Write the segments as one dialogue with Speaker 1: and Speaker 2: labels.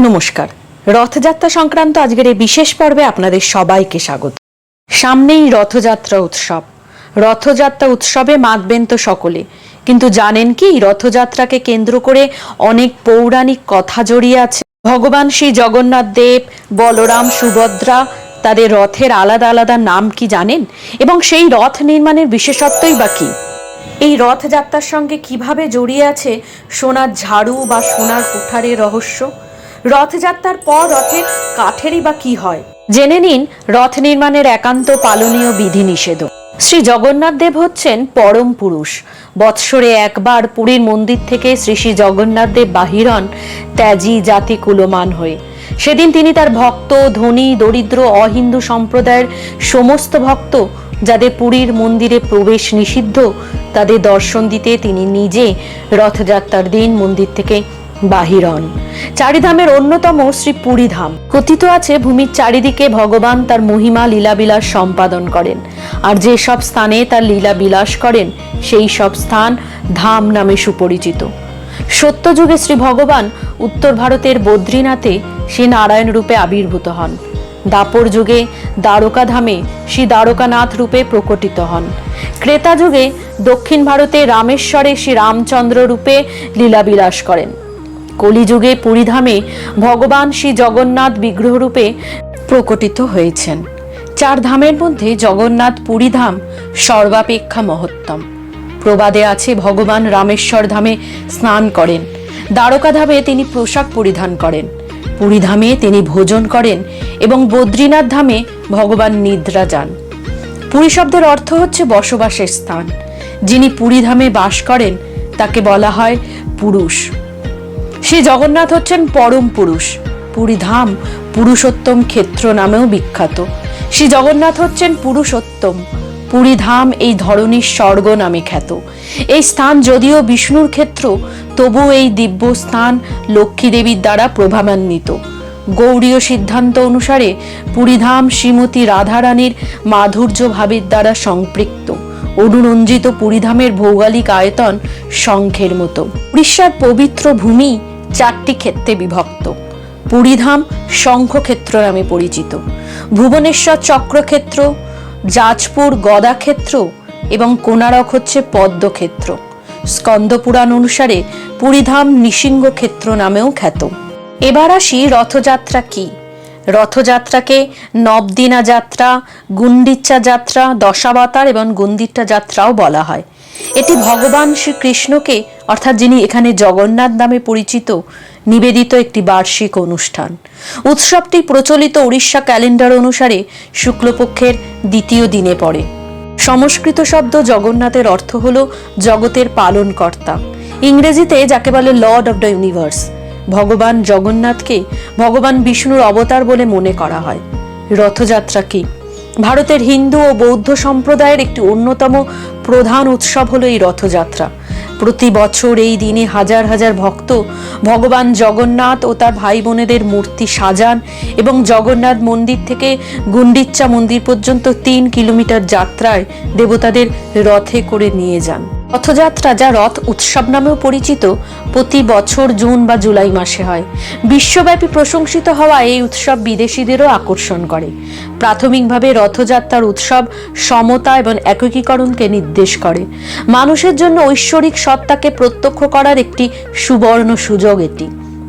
Speaker 1: নমস্কার। রথযাত্রা সংক্রান্ত আজকের এই বিশেষ পর্বে আপনাদের সবাইকে স্বাগত। সামনেই রথযাত্রা উৎসব। রথযাত্রা উৎসবে মাতবেন তো সকলে। কিন্তু জানেন কি, রথযাত্রাকে কেন্দ্র করে অনেক পৌরাণিক কথা জড়িয়ে আছে। ভগবান শ্রী জগন্নাথ দেব, বলরাম, সুভদ্রা তাদের রথের আলাদা আলাদা নাম কি জানেন? এবং সেই রথ নির্মাণের বিশেষত্বই বা কী? এই রথযাত্রার সঙ্গে কীভাবে জড়িয়ে আছে সোনার ঝাড়ু বা সোনার কুঠারের রহস্য? রথযাত্রার পর রথের কাঠেরই বা কি হয়? জেনে নিন রথ নির্মাণের একান্ত পালনীয় বিধিনিষেধ শ্রী জগন্নাথ দেব হচ্ছেন পরম পুরুষ। বৎসরে একবার পুরীর মন্দির থেকে শ্রী শ্রী জগন্নাথ দেব বাহির হন ত্যাজি জাতি কুলমান হয়ে। সেদিন তিনি তার ভক্ত, ধনী, দরিদ্র, অহিন্দু সম্প্রদায়ের সমস্ত ভক্ত যাদের পুরীর মন্দিরে প্রবেশ নিষিদ্ধ, তাদের দর্শন দিতে তিনি নিজে রথযাত্রার দিন মন্দির থেকে বাহির হন চারিধামের অন্যতম শ্রী পুরীধাম। কথিত আছে, ভূমির চারিদিকে ভগবান তার মহিমা লীলাবিলাস সম্পাদন করেন। আর যে সব স্থানে তার লীলা বিলাস করেন, সেই সব স্থান ধাম নামে সুপরিচিত। সত্যযুগে শ্রী ভগবান উত্তর ভারতের বদ্রীনাথে শ্রী নারায়ণ রূপে আবির্ভূত হন। দাপর যুগে দ্বারকাধামে শ্রী দ্বারকানাথ রূপে প্রকটিত হন। ক্রেতা যুগে দক্ষিণ ভারতে রামেশ্বরে শ্রী রামচন্দ্র রূপে লীলাবিলাস করেন। কলিযুগে পুরীধামে ভগবান শ্রী জগন্নাথ বিগ্রহরূপে প্রকটিত হয়েছেন। চার ধামের মধ্যে জগন্নাথ পুরীধাম সর্বাপেক্ষা মহত্তম। প্রবাদে আছে ভগবান রামেশ্বর ধামে স্নান করেন। দ্বারকা ধামে তিনি পোশাক পরিধান করেন। পুরীধামে তিনি ভোজন করেন এবং বদ্রীনাথ ধামে ভগবান নিদ্রা যান। পুরী শব্দের অর্থ হচ্ছে বসবাসের স্থান। যিনি পুরীধামে বাস করেন, তাকে বলা হয় পুরুষ। শ্রী জগন্নাথ হচ্ছেন পরম পুরুষ। পুরীধাম পুরুষোত্তম ক্ষেত্র নামেও বিখ্যাত। শ্রী জগন্নাথ হচ্ছেন পুরুষোত্তম। পুরীধাম এই ধরনীর স্বর্গ নামে খ্যাত। এই স্থান যদিও বিষ্ণুর ক্ষেত্র তবু এই দিব্য স্থান লক্ষ্মী দেবীর প্রভাবান্বিত। গৌড়ীয় সিদ্ধান্ত অনুসারে পুরীধাম শ্রীমতী রাধারানীর মাধুর্য ভাবের দ্বারা সম্পৃক্ত। অনুরঞ্জিত পুরীধামের ভৌগোলিক আয়তন শঙ্খের মতো। উড়িষ্যার পবিত্র ভূমি চারটি ক্ষেত্রে বিভক্ত। পুরীধাম শঙ্খক্ষেত্র নামে পরিচিত। ভুবনেশ্বর চক্রক্ষেত্র, যাজপুর গদাক্ষেত্র এবং কোনারক হচ্ছে পদ্মক্ষেত্র। স্কন্দপুরাণ অনুসারে পুরীধাম নৃসিংহ ক্ষেত্র নামেও খ্যাত। এবার আসি রথযাত্রা কি? রথযাত্রাকে নবদিনা যাত্রা গুন্ডিচ্চা যাত্রা, দশাবতার এবং গুন্ডিচ্চা যাত্রাও বলা হয়। এটি ভগবান শ্রীকৃষ্ণকে, অর্থাৎ যিনি এখানে জগন্নাথ নামে পরিচিত, নিবেদিত একটি বার্ষিক অনুষ্ঠান। উৎসবটি প্রচলিত উড়িষ্যা ক্যালেন্ডার অনুসারে শুক্লপক্ষের দ্বিতীয় দিনে পড়ে। সংস্কৃত শব্দ জগন্নাথের অর্থ হল জগতের পালনকর্তা। ইংরেজিতে যাকে বলে লর্ড অফ দ্য ইউনিভার্স, ভগবান জগন্নাথকে ভগবান বিষ্ণুর অবতার বলে মনে করা হয়। রথযাত্রা কি? ভারতের হিন্দু ও বৌদ্ধ সম্প্রদায়ের একটি অন্যতম প্রধান উৎসব হলো এই রথযাত্রা। প্রতি বছর এই দিনে হাজার হাজার ভক্ত ভগবান জগন্নাথ ও তার ভাই বোনেদের মূর্তি সাজান এবং জগন্নাথ মন্দির থেকে গুন্ডিচ্চা মন্দির পর্যন্ত তিন কিলোমিটার যাত্রায় দেবতাদের রথে করে নিয়ে যান। রথযাত্রা যা রথ উৎসব নামেও পরিচিত, প্রতি বছর জুন বা জুলাই মাসে হয়। বিশ্বব্যাপী প্রশংসিত হওয়া এই উৎসব বিদেশিদেরও আকর্ষণ করে। প্রাথমিকভাবে রথযাত্রার উৎসব সমতা এবং একীকরণকে নির্দেশ করে। মানুষের জন্য ঐশ্বরিক সত্তাকে প্রত্যক্ষ করার একটি সুবর্ণ সুযোগ এটি।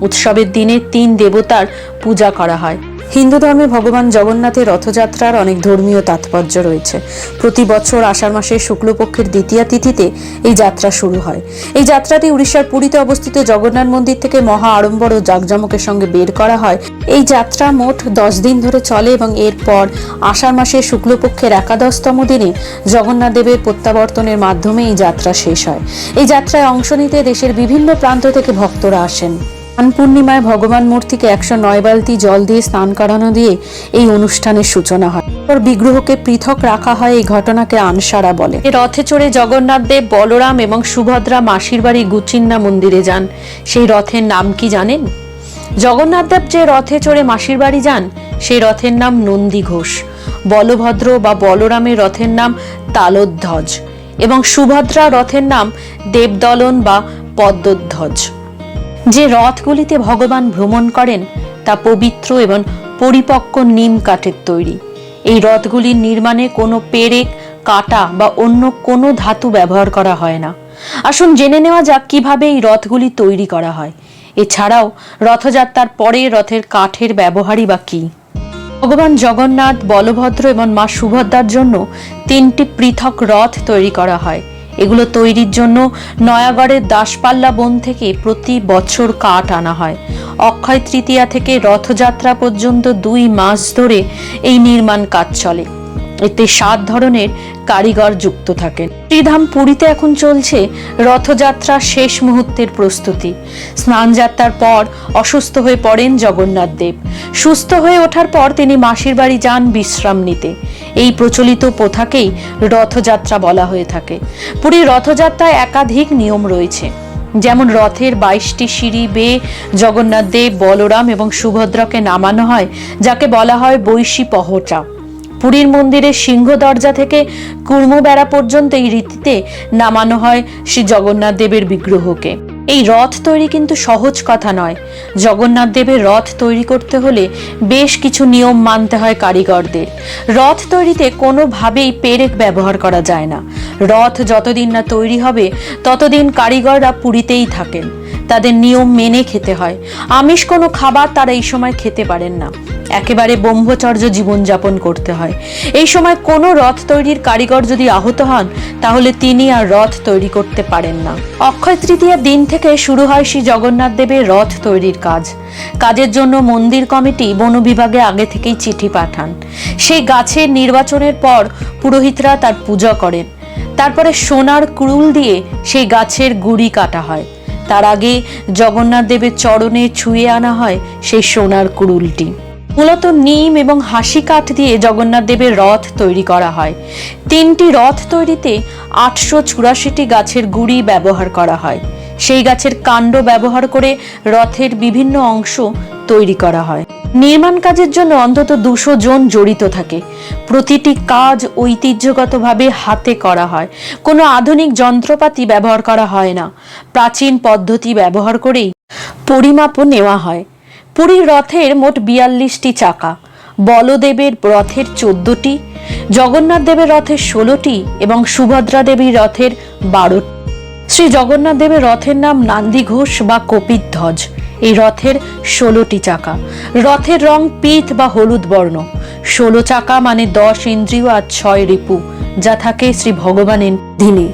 Speaker 1: উৎসবের দিনে তিন দেবতার পূজা করা হয়। হিন্দু ধর্মে ভগবান জগন্নাথের রথযাত্রার অনেক ধর্মীয় তাৎপর্য রয়েছে। প্রতি বছর আষাঢ় মাসের শুক্লপক্ষের দ্বিতীয়া তিথিতে এই যাত্রা শুরু হয়। এই যাত্রাটি উড়িষ্যার পুরীতে অবস্থিত জগন্নাথ মন্দির থেকে মহা আড়ম্বর ও জাঁকজমকের সঙ্গে বের করা হয়। এই যাত্রা মোট দশ দিন ধরে চলে এবং এরপর আষাঢ় মাসের শুক্লপক্ষের একাদশতম দিনে জগন্নাথ দেবের প্রত্যাবর্তনের মাধ্যমে এই যাত্রা শেষ হয়। এই যাত্রায় অংশ নিতে দেশের বিভিন্ন প্রান্ত থেকে ভক্তরা আসেন। স্নান পূর্ণিমায় ভগবান মূর্তিকে একশো নয় বালতি জল দিয়ে স্নান করানো দিয়ে এই অনুষ্ঠানের সূচনা হয়। বিগ্রহকে পৃথক রাখা হয়, এই ঘটনাকে আনসারা বলে। রথে চড়ে জগন্নাথ দেব, বলরাম এবং সুভদ্রা মাসির বাড়ি গুচিন্না মন্দিরে যান। সেই রথের নাম কি জানেন? জগন্নাথ দেব যে রথে চড়ে মাসির বাড়ি যান, সেই রথের নাম নন্দী ঘোষ। বলভদ্র বা বলরামের রথের নাম তালোধ্বজ এবং সুভদ্রা রথের নাম দেবদলন বা পদ্মধ্বজ। যে রথগুলিতে ভগবান ভ্রমণ করেন তা পবিত্র এবং পরিপক্ক নিম কাঠের তৈরি। এই রথগুলির নির্মাণে কোনো পেরেক, কাটা বা অন্য কোনো ধাতু ব্যবহার করা হয় না। আসুন জেনে নেওয়া যাক কীভাবে এই রথগুলি তৈরি করা হয়। এছাড়াও রথযাত্রার পরে রথের কাঠের ব্যবহারই বা কী? ভগবান জগন্নাথ, বলভদ্র এবং মা সুভদ্রার জন্য তিনটি পৃথক রথ তৈরি করা হয়। এগুলো তৈরির জন্য নয়াগড়ের দাসপাল্লা বন থেকে প্রতি বছর কাঠ আনা হয়। অক্ষয় তৃতীয়া থেকে রথযাত্রা পর্যন্ত দুই মাস ধরে এই নির্মাণ কাজ চলে। এতে সাত ধরনের কারিগর যুক্ত থাকেন। শ্রীধাম পুরীতে এখন চলছে রথযাত্রা শেষ মুহূর্তের প্রস্তুতি। স্নানযাত্রার পর অসুস্থ হয়ে পড়েন জগন্নাথ দেব। সুস্থ হয়ে ওঠার পর তিনি মাসির বাড়ি যান বিশ্রাম নিতে। এই প্রচলিত প্রথাকেই রথযাত্রা বলা হয়ে থাকে। পুরীর রথযাত্রায় একাধিক নিয়ম রয়েছে। যেমন রথের বাইশটি সিঁড়ি বেয়ে জগন্নাথ দেব, বলরাম এবং সুভদ্রাকে নামানো হয়, যাকে বলা হয় বৈশী পহটা পুরীর মন্দিরের সিংহ দরজা থেকে কুর্ম বেড়া পর্যন্ত এই রীতিতে নামানো হয় শ্রী জগন্নাথ দেবের বিগ্রহকে। এই রথ তৈরি কিন্তু সহজ কথা নয়। জগন্নাথ দেবের রথ তৈরি করতে হলে বেশ কিছু নিয়ম মানতে হয় কারিগরদের। রথ তৈরিতে কোনোভাবেই পেরেক ব্যবহার করা যায় না। রথ যতদিন না তৈরি হবে, ততদিন কারিগররা পুরীতেই থাকেন। তাদের নিয়ম মেনে খেতে হয়। আমিষ কোনো খাবার তারা এই সময় খেতে পারেন না। একেবারে ব্রহ্মচর্য জীবনযাপন করতে হয়। এই সময় কোনো রথ তৈরির কারিগর যদি আহত হন, তাহলে তিনি আর রথ তৈরি করতে পারেন না। অক্ষয় তৃতীয়ার দিন থেকে শুরু হয় শ্রী জগন্নাথ দেবের রথ তৈরির কাজ। কাজের জন্য মন্দির কমিটি বন বিভাগে আগে থেকেই চিঠি পাঠান। সেই গাছের নির্বাচনের পর পুরোহিতরা তার পূজা করেন। তারপরে সোনার কুড়ুল দিয়ে সেই গাছের গুড়ি কাটা হয়। তার আগে জগন্নাথ দেবের চরণে ছুঁয়ে আনা হয় সেই সোনার কুড়ুলটি। মূলত নিম এবং হাসি কাঠ দিয়ে জগন্নাথ দেবের রথ তৈরি করা হয়। তিনটি রথ তৈরিতে আটশো চুরাশিটি গাছের গুড়ি ব্যবহার করা হয়। সেই গাছের কাণ্ড ব্যবহার করে রথের বিভিন্ন অংশ তৈরি করা হয়। নির্মাণ কাজের জন্য অন্তত দুশো জন জড়িত থাকে। প্রতিটি কাজ ঐতিহ্যগতভাবে হাতে করা হয়। কোনো আধুনিক যন্ত্রপাতি ব্যবহার করা হয় না। প্রাচীন পদ্ধতি ব্যবহার করেই পরিমাপও নেওয়া হয়। পুরীর রথের মোট বিয়াল্লিশটি চাকা, বলদেবের রথের চোদ্দটি, জগন্নাথ দেবের রথের ষোলোটি এবং সুভদ্রা দেবীর রথের বারোটি। শ্রী জগন্নাথ দেবের রথের নাম নান্দি ঘোষ বা কপিত ধ্বজ এই রথের ষোলোটি চাকা। রথের রং পিত বা হলুদ বর্ণ। ষোলো চাকা মানে দশ ইন্দ্রিয় আর ছয় রিপু, যা থাকে শ্রী ভগবানের দিনে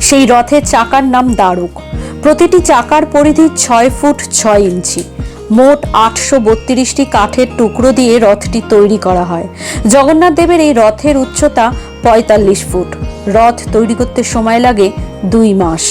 Speaker 1: সেই রথের চাকার নাম দ্বারক। প্রতিটি চাকার পরিধি ছয় ফুট ছয় ইঞ্চি। মোট আটশো বত্রিশটি কাঠের টুকরো দিয়ে রথটি তৈরি করা হয়। জগন্নাথ দেবের এই রথের উচ্চতা পঁয়তাল্লিশ ফুট। রথ তৈরি করতে সময় লাগে দুই মাস।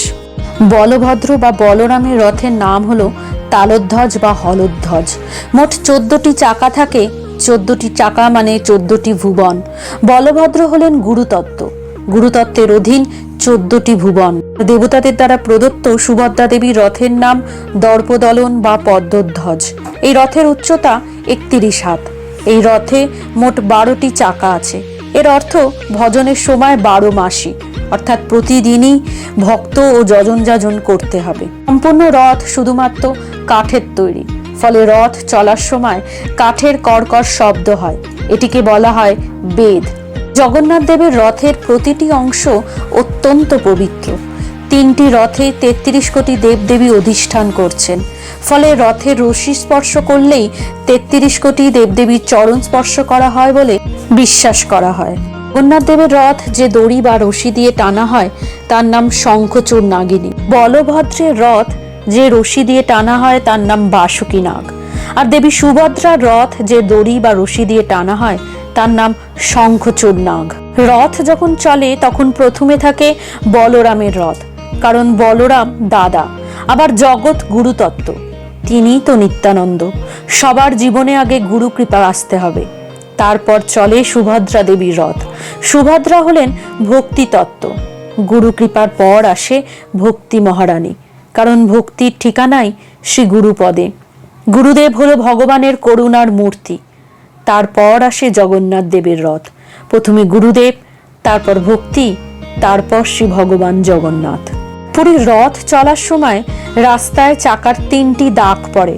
Speaker 1: বলভদ্র বা বলরামের রথের নাম হলো তালধ্বজ বা হলধ্বজ। মোট চোদ্দটি চাকা থাকে, চোদ্দটি চাকা মানে চোদ্দটি ভুবন। বলভদ্র হলেন গুরুতত্ত্ব। গুরুতত্ত্বের অধীন চোদ্দটি ভুবন। দেবতাদের দ্বারা প্রদত্ত সুভদ্রা দেবীর রথের নাম দর্পদলন বা পদ্মধ্বজ। এই রথের উচ্চতা একত্রিশ হাত। এই রথে মোট বারোটি চাকা আছে। এর অর্থ ভজনের সময় বারো মাসই অর্থাৎ প্রতিদিনই ভক্ত ও যজন যাজন করতে হবে। সম্পূর্ণ রথ শুধুমাত্র কাঠের তৈরি, ফলে রথ চলার সময় কাঠের কর্কর শব্দ হয়। এটিকে বলা হয় বেদ। জগন্নাথ দেবের রথের প্রতিটি অংশ অত্যন্ত পবিত্র। তিনটি রথে তেত্রিশ কোটি দেবদেবী অধিষ্ঠান করছেন। ফলে রথের রশি স্পর্শ করলেই তেত্রিশ কোটি দেবদেবীর চরণ স্পর্শ করা হয় বলে বিশ্বাস করা হয়। জগন্নাথ দেবের রথ যে দড়ি বা রশি দিয়ে টানা হয়, তার নাম শঙ্খচূর নাগিনী। বলভদ্রের রথ যে রশি দিয়ে টানা হয়, তার নাম বাসুকী নাগ। আর দেবী সুভদ্রার রথ যে দড়ি বা রশি দিয়ে টানা হয়, তার নাম শঙ্খচূড় নাগ। রথ যখন চলে, তখন প্রথমে থাকে বলরামের রথ, কারণ বলরাম দাদা, আবার জগৎ গুরুতত্ত্ব। তিনিই তো নিত্যানন্দ। সবার জীবনে আগে গুরু কৃপা আসতে হবে। তারপর চলে সুভদ্রা দেবীর রথ। সুভদ্রা হলেন ভক্তি তত্ত্ব গুরু কৃপার পর আসে ভক্তি মহারানী। কারণ ভক্তির ঠিকানাই শ্রী গুরুপদে গুরুদেব হল ভগবানের করুণার মূর্তি। তারপর আসে জগন্নাথ দেবের রথ। প্রথমে গুরুদেব, তারপর ভক্তি, তারপর শ্রী ভগবান জগন্নাথ। পুরীর রথ চলার সময় রাস্তায় চাকার তিনটি দাগ পড়ে।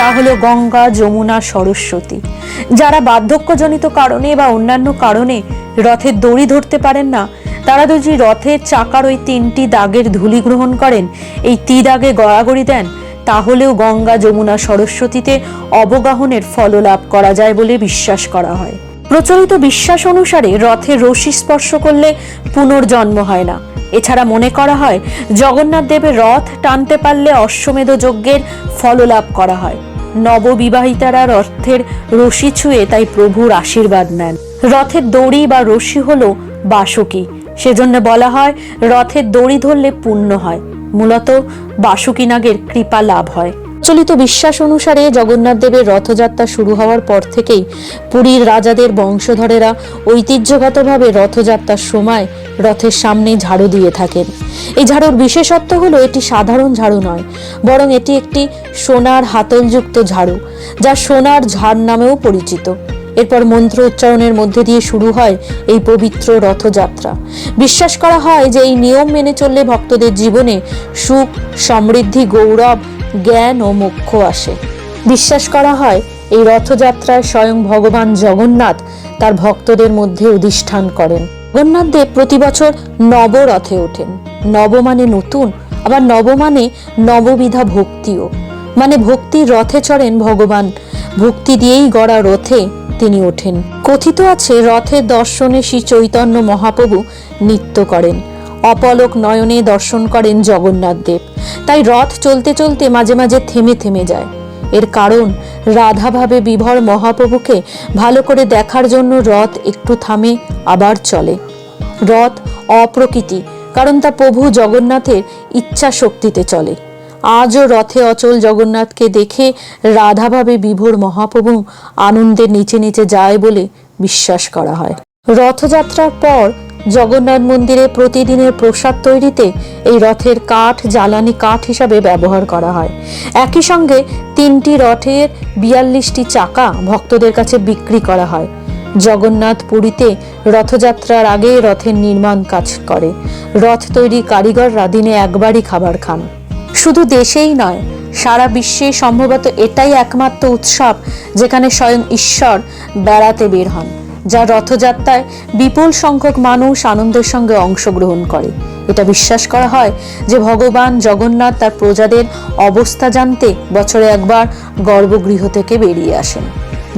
Speaker 1: তা হলো গঙ্গা, যমুনা, সরস্বতী। যারা বার্ধক্যজনিত কারণে বা অন্যান্য কারণে রথের দড়ি ধরতে পারেন না, তারা যদি রথের চাকার ওই তিনটি দাগের ধুলি গ্রহণ করেন, এই তি দাগে গড়াগড়ি দেন, তাহলেও গঙ্গা, যমুনা, সরস্বতীতে অবগাহনের ফল লাভ করা যায় বলে বিশ্বাস করা হয়। প্রচলিত বিশ্বাস অনুসারে রথে রশি স্পর্শ করলে পুনর্জন্ম হয় না। এছাড়া মনে করা হয়, জগন্নাথ দেবের রথ টানতে পারলে অশ্বমেধ যজ্ঞের ফললাভ করা হয়। নববিবাহিতারা রথের রশি ছুঁয়ে তাই প্রভুর আশীর্বাদ নেন। রথের দড়ি বা রশি হলো বাসুকি। সেজন্য বলা হয়, রথের দড়ি ধরলে পুণ্য হয়। মূলত বাসুকি নাগের কৃপা লাভ হয়। চলিত বিশ্বাস অনুসারে জগন্নাথ দেবের রথযাত্রা শুরু হওয়ার পর থেকেই পুরীর রাজাদের বংশধরেরা ঐতিহ্যগতভাবে রথযাত্রার সময় রথের সামনে ঝাড়ু দিয়ে থাকেন। এই ঝাড়ুর বিশেষত্ব হলো এটি সাধারণ ঝাড়ু নয়, বরং এটি একটি সোনার হাতলযুক্ত ঝাড়ু, যা সোনার ঝাড় নামেও পরিচিত। এরপর মন্ত্র উচ্চারণের মধ্যে দিয়ে শুরু হয় এই পবিত্র রথযাত্রা। বিশ্বাস করা হয় যে এই নিয়ম মেনে চললে ভক্তদের জীবনে সুখ, সমৃদ্ধি, গৌরব জ্ঞান ও মোক্ষ আসে। বিশ্বাস করা হয়, এই রথযাত্রায় স্বয়ং ভগবান জগন্নাথ তার ভক্তদের মধ্যে অধিষ্ঠান করেন। জগন্নাথ দেব প্রতি বছর নবরথে ওঠেন। নব মানে নতুন, আবার নব মানে নববিধা ভক্তিও। মানে ভক্তির রথে চড়েন ভগবান, ভক্তি দিয়েই গড়া রথে তিনি ওঠেন। কথিত আছে রথের দর্শনে শ্রী চৈতন্য মহাপ্রভু নৃত্য করেন। অপলক নয়নে দর্শন করেন জগন্নাথ দেব। তাই রথ চলতে চলতে মাঝে মাঝে থেমে থেমে যায়। এর কারণ, রাধাভাবে বিভর মহাপ্রভুকে ভালো করে দেখার জন্য রথ একটু থামে, আবার চলে। রথ অপ্রকৃতি, কারণ তা প্রভু জগন্নাথের ইচ্ছা শক্তিতে চলে। আজও রথে অচল জগন্নাথকে দেখে রাধাভাবে বিভোর মহাপ্রভু আনন্দে নিচে নিচে যায় বলে বিশ্বাস করা হয়। রথযাত্রার পর জগন্নাথ মন্দিরে প্রতিদিনের প্রসাদ তৈরিতে এই রথের কাঠ, জ্বালানি কাঠ হিসাবে ব্যবহার করা হয়। একই সঙ্গে তিনটি রথের বিয়াল্লিশটি চাকা ভক্তদের কাছে বিক্রি করা হয়। জগন্নাথ পুরীতে রথযাত্রার আগে রথের নির্মাণ কাজ করে। রথ তৈরি কারিগররা দিনে একবারই খাবার খান। শুধু দেশেই নয়, সারা বিশ্বে সম্ভবত এটাই একমাত্র উৎসব যেখানে স্বয়ং ঈশ্বর বেড়াতে বের হন। যা রথযাত্রায় বিপুল সংখ্যক মানুষ আনন্দের সঙ্গে অংশগ্রহণ করে। এটা বিশ্বাস করা হয় যে ভগবান জগন্নাথ তার প্রজাদের অবস্থা জানতে বছরে একবার গর্ভগৃহ থেকে বেরিয়ে আসেন।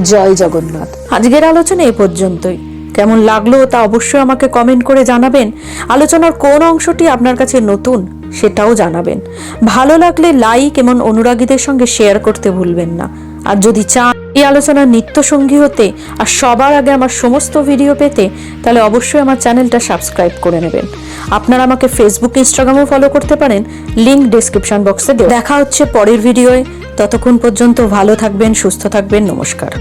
Speaker 1: জয় জগন্নাথ। আজকের আলোচনা এ পর্যন্তই। কেমন লাগল তা অবশ্যই আমাকে কমেন্ট করে জানাবেন। আলোচনার কোন অংশটি আপনার কাছে নতুন সেটাও জানাবেন। ভালো লাগলে লাইক এবং অনুরাগীদের সঙ্গে শেয়ার করতে ভুলবেন না। আর যদি চান এই আলোচনার নিত্য সঙ্গী হতে আর সবার আগে আমার সমস্ত ভিডিও পেতে তাহলে অবশ্যই আমার চ্যানেলটা সাবস্ক্রাইব করে নেবেন। আপনারা আমাকে ফেসবুক ইনস্টাগ্রামও ফলো করতে পারেন। লিংক ডিসক্রিপশন বক্সে দেখা হচ্ছে পরের ভিডিওয়। ততক্ষণ পর্যন্ত ভালো থাকবেন, সুস্থ থাকবেন। নমস্কার।